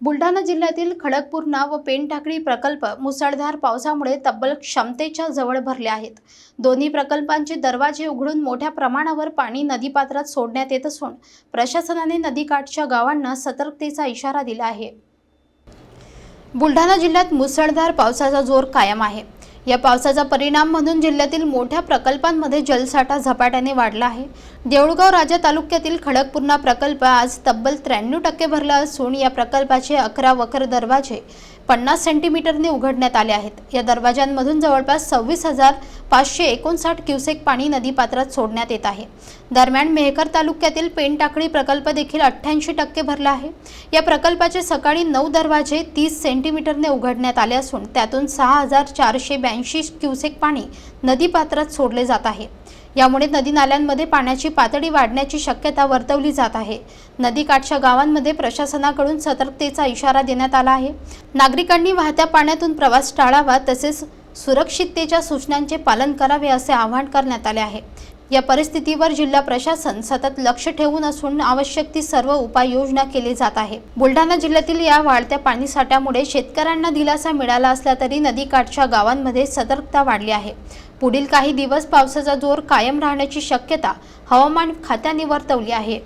बुलढाणा जिल्ह्यातील खडकपूर्णा व पेनटाकळी प्रकल्प मुसळधार पावसामुळे तब्बल क्षमतेच्या जवळ भरले आहेत. दोन्ही प्रकल्पांचे दरवाजे उघडून मोठ्या प्रमाणावर पाणी नदीपात्रात सोडण्यात येत असून प्रशासनाने नदीकाठच्या गावांना सतर्कतेचा इशारा दिला आहे. बुलढाणा जिल्ह्यात मुसळधार पावसाचा जोर कायम आहे. या पावसाचा परिणाम म्हणून जिल्ह्यातील मोठ्या प्रकल्पांमध्ये जलसाठा झपाट्याने वाढला आहे. देऊळगाव राजा तालुक्यातील खडकपूर्णा प्रकल्प आज तब्बल त्र्याण्णव टक्के भरला असून या प्रकल्पाचे अकरा वखर दरवाजे पन्नास सेंटीमीटरने उघडण्यात आले आहेत. या दरवाजांमधून जवळपास सव्वीस हजार पाचशे एकोणसाठ क्युसेक पाणी नदीपात्रात सोडण्यात येत आहे. दरम्यान मेहकर तालुक्यातील पेनटाकळी प्रकल्प देखील अठ्ठ्याऐंशी टक्के भरला आहे. या प्रकल्पाचे सकाळी नऊ दरवाजे तीस सेंटीमीटरने उघडण्यात आले असून त्यातून सहा हजार चारशे ब्याऐंशी क्युसेक पाणी नदीपात्रात सोडले जात आहे. यामुळे नदी नाल्यांमध्ये पाण्याची पातळी वाढण्याची शक्यता वर्तवली जात आहे. नदीकाठच्या गावांमध्ये प्रशासनाकडून सतर्कतेचा इशारा देण्यात आला आहे. नागरिकांनी वाहत्या पाण्यातून प्रवास टाळावा तसेच सुरक्षिततेच्या सूचनांचे पालन करावे असे आवाहन करण्यात आले आहे. या परिस्थितीवर जिल्हा प्रशासन सतत लक्ष ठेवून असून आवश्यक ती सर्व उपाययोजना केली जात आहे. बुलढाणा जिल्ह्यातील या वाढत्या पाणीसाठ्यामुळे शेतकऱ्यांना दिलासा मिळाला असला तरी नदीकाठच्या गावांमध्ये सतर्कता वाढली आहे. पुढील काही दिवस पावसाचा जोर कायम राहण्याची शक्यता हवामान खात्याने वर्तवली आहे.